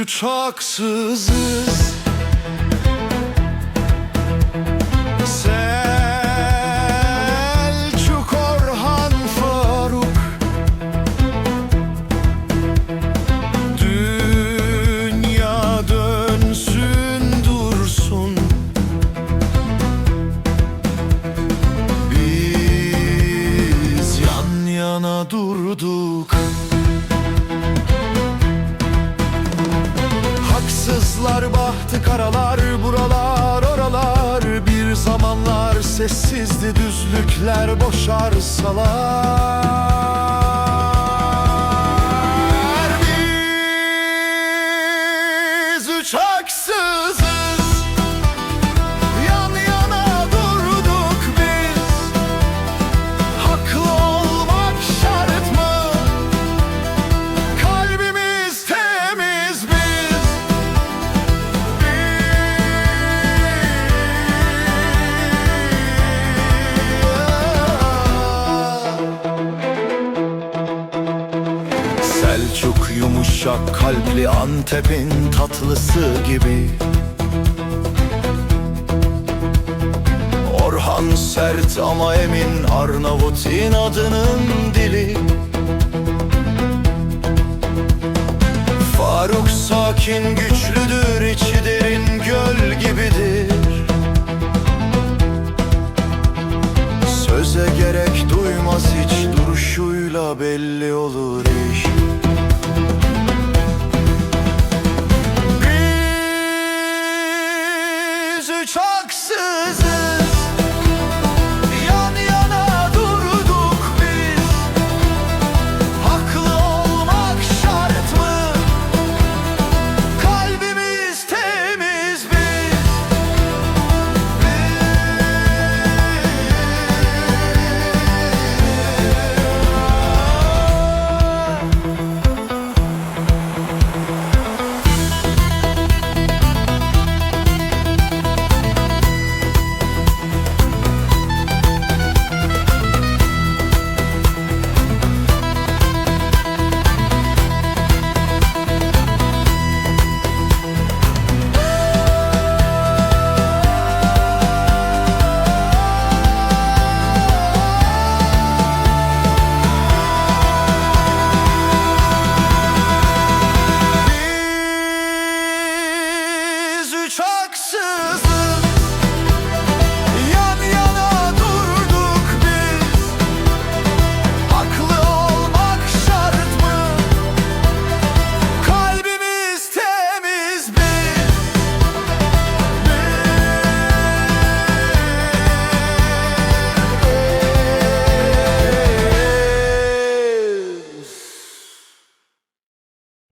üç haksızız Selçuk Orhan Faruk. Dünya dönsün dursun. Biz yan yana durduk Haksızlar bahtı karalar buralar oralar. Bir zamanlar sessizdi düzlükler boşarsalar Selçuk yumuşak kalpli Antep'in tatlısı gibi. Orhan sert ama emin Arnavut inadının dili. Faruk sakin güçlüdür